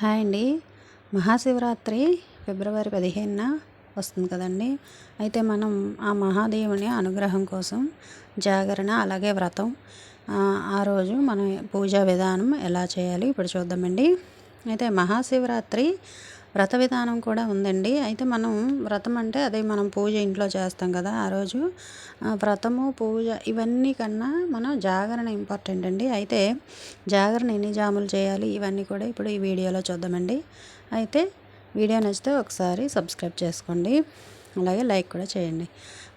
Hi అండి. మహాశివరాత్రి ఫిబ్రవరి పదిహేనున వస్తుంది కదండి. అయితే మనం ఆ మహాదేవుని అనుగ్రహం కోసం జాగరణ అలాగే వ్రతం ఆ రోజు మనం పూజా విధానం ఎలా చేయాలి ఇప్పుడు చూద్దామండి. అయితే మహాశివరాత్రి వ్రత విధానం కూడా ఉందండి. అయితే మనం వ్రతం అంటే అదే మనం పూజ ఇంట్లో చేస్తాం కదా ఆ రోజు. వ్రతము పూజ ఇవన్నీ కన్నా మనం జాగరణ ఇంపార్టెంట్ అండి. అయితే జాగరణ ఎన్ని జాములు చేయాలి ఇవన్నీ కూడా ఇప్పుడు ఈ వీడియోలో చూద్దామండి. అయితే వీడియో నచ్చితే ఒకసారి సబ్స్క్రైబ్ చేసుకోండి. అలాగే లైక్ కూడా చేయండి.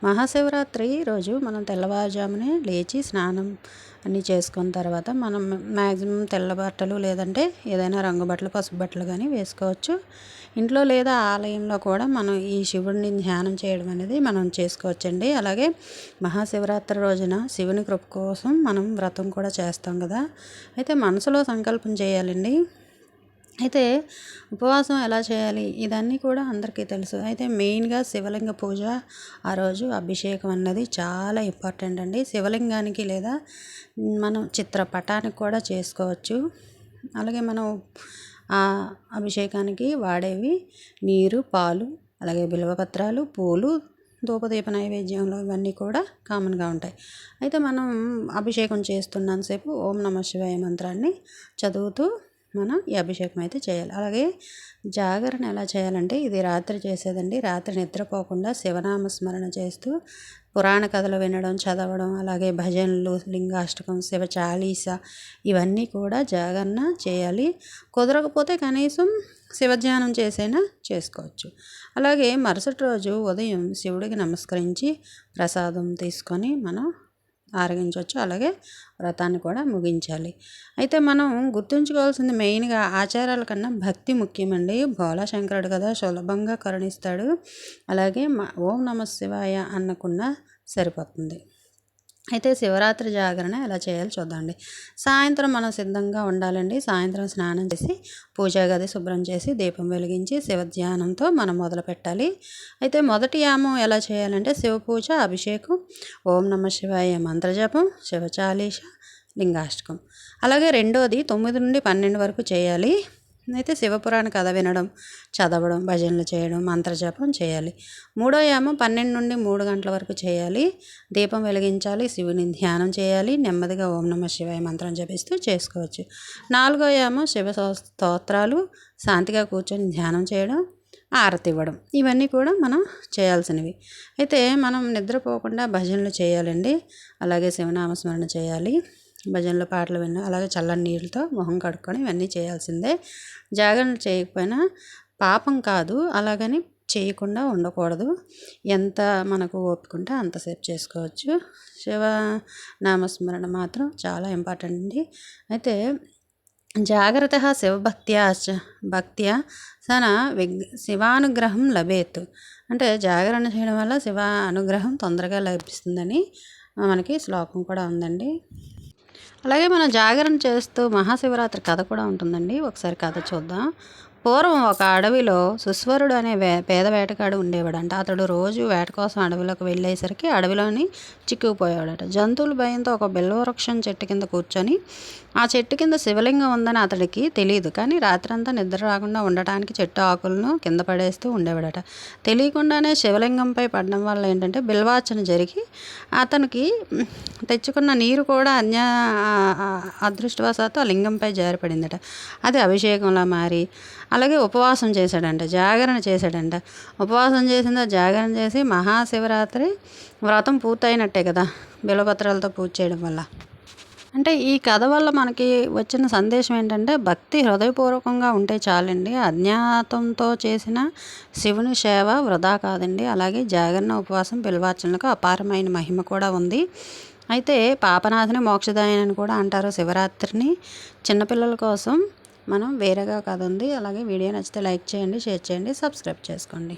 మహాశివరాత్రి రోజు మనం తెల్లవారుజామునే లేచి స్నానం అన్నీ చేసుకున్న తర్వాత మనం మ్యాక్సిమం తెల్ల బట్టలు లేదంటే ఏదైనా రంగు బట్టలు పసుపు బట్టలు కానీ వేసుకోవచ్చు. ఇంట్లో లేదా ఆలయంలో కూడా మనం ఈ శివుడిని ధ్యానం చేయడం అనేది మనం చేసుకోవచ్చండి. అలాగే మహాశివరాత్రి రోజున శివుని కృప కోసం మనం వ్రతం కూడా చేస్తాం కదా. అయితే మనసులో సంకల్పం చేయాలండి. అయితే ఉపవాసం ఎలా చేయాలి? ఇదన్నీ కూడా అందరికీ తెలుసు. అయితే మెయిన్గా శివలింగ పూజ ఆ రోజు అభిషేకం అన్నది చాలా ఇంపార్టెంట్ అండి. శివలింగానికి లేదా మనం చిత్రపటానికి కూడా చేసుకోవచ్చు. అలాగే మనం ఆ అభిషేకానికి వాడేవి నీరు పాలు అలాగే బిల్వపత్రాలు పూలు ధూపదీప నైవేద్యంలో ఇవన్నీ కూడా కామన్గా ఉంటాయి. అయితే మనం అభిషేకం చేస్తున్నంతసేపు ఓం నమ శివాయ మంత్రాన్ని చదువుతూ మనం ఈ అభిషేకం అయితే చేయాలి. అలాగే జాగరణ ఎలా చేయాలంటే ఇది రాత్రి చేసేదండి. రాత్రి నిద్రపోకుండా శివనామ స్మరణ చేస్తూ పురాణ కథలు వినడం చదవడం అలాగే భజనలు లింగాష్టకం శివ చాలీస ఇవన్నీ కూడా జాగరణ చేయాలి. కుదరకపోతే కనీసం శివధ్యానం చేసైనా చేసుకోవచ్చు. అలాగే మరుసటి రోజు ఉదయం శివుడికి నమస్కరించి ప్రసాదం తీసుకొని మనం ఆరగించవచ్చు. అలాగే వ్రతాన్ని కూడా ముగించాలి. అయితే మనం గుర్తుంచుకోవాల్సింది మెయిన్గా ఆచారాల కన్నా భక్తి ముఖ్యమండి. భోలా శంకరుడు కదా సులభంగా కరుణిస్తాడు. అలాగే ఓం నమ శివాయ అన్నకున్న సరిపోతుంది. అయితే శివరాత్రి జాగరణ ఎలా చేయాలో చూద్దామండి. సాయంత్రం మనం సిద్ధంగా ఉండాలండి. సాయంత్రం స్నానం చేసి పూజా గది శుభ్రం చేసి దీపం వెలిగించి శివధ్యానంతో మనం మొదలు పెట్టాలి. అయితే మొదటి యామం ఎలా చేయాలంటే శివ పూజ అభిషేకం ఓం నమ శివాయ మంత్రజపం శివచాలీష లింగాష్టకం. అలాగే రెండోది తొమ్మిది నుండి పన్నెండు వరకు చేయాలి. అయితే శివపురాణ కథ వినడం చదవడం భజనలు చేయడం మంత్రజపం చేయాలి. మూడో యామం పన్నెండు నుండి మూడు గంటల వరకు చేయాలి. దీపం వెలిగించాలి. శివుని ధ్యానం చేయాలి. నెమ్మదిగా ఓం నమ శివాయ మంత్రం జపిస్తూ చేసుకోవచ్చు. నాలుగో యామం శివ స్తోత్రాలు శాంతిగా కూర్చొని ధ్యానం చేయడం ఆరతి ఇవ్వడం. ఇవన్నీ కూడా మనం చేయాల్సినవి. అయితే మనం నిద్రపోకుండా భజనలు చేయాలండి. అలాగే శివనామస్మరణ చేయాలి. భజనలు పాటలు విన్న అలాగే చల్లని నీళ్ళతో మొహం కడుక్కొని ఇవన్నీ చేయాల్సిందే. జాగరణ చేయకపోయినా పాపం కాదు అలాగని చేయకుండా ఉండకూడదు. ఎంత మనకు ఓపుకుంటే అంతసేపు చేసుకోవచ్చు. శివ నామస్మరణ మాత్రం చాలా ఇంపార్టెంట్ అండి. అయితే జాగ్రత్త శివభక్త్యా భక్త్యా సన విగ్ శివానుగ్రహం లభేత్. అంటే జాగరణ చేయడం వల్ల శివ అనుగ్రహం తొందరగా లభిస్తుందని మనకి శ్లోకం కూడా ఉందండి. అలాగే మనం జాగరణ చేస్తూ మహాశివరాత్రి కథ కూడా ఉంటుందండి. ఒకసారి కథ చూద్దాం. పూర్వం ఒక అడవిలో సుస్వరుడు అనే వే పేద వేటగాడు ఉండేవాడంట. అతడు రోజు వేట కోసం అడవిలోకి వెళ్ళేసరికి అడవిలోని చిక్కుకుపోయాడట జంతువుల భయంతో ఒక బిల్వవృక్షం చెట్టు కింద కూర్చొని ఆ చెట్టు కింద శివలింగం ఉందని అతడికి తెలియదు కానీ రాత్రంతా నిద్ర రాకుండా ఉండటానికి చెట్టు ఆకులను కింద పడేస్తూ ఉండేవాడట. తెలియకుండానే శివలింగంపై పడడం వల్ల ఏంటంటే బిల్వాచన జరిగి అతనికి తెచ్చుకున్న నీరు కూడా అన్య అదృష్టవశాత్తు ఆ లింగంపై జారిపడిందట. అది అభిషేకంలా మారి అలాగే ఉపవాసం చేశాడంట జాగరణ చేశాడంట. ఉపవాసం చేసిందో జాగరణ చేసి మహాశివరాత్రి వ్రతం పూర్తయినట్టే కదా బిలపత్రాలతో పూజ చేయడం వల్ల. అంటే ఈ కథ వల్ల మనకి వచ్చిన సందేశం ఏంటంటే భక్తి హృదయపూర్వకంగా ఉంటే చాలండి. అజ్ఞాతంతో చేసిన శివుని సేవ వృధా కాదండి. అలాగే జాగరణ ఉపవాసం పిలవార్చనలకు అపారమైన మహిమ కూడా ఉంది. అయితే పాపనాథని మోక్షదాయని కూడా అంటారు శివరాత్రిని. చిన్నపిల్లల కోసం మనం వేరేగా కథ ఉంది. అలాగే వీడియో నచ్చితే లైక్ చేయండి షేర్ చేయండి సబ్స్క్రైబ్ చేసుకోండి.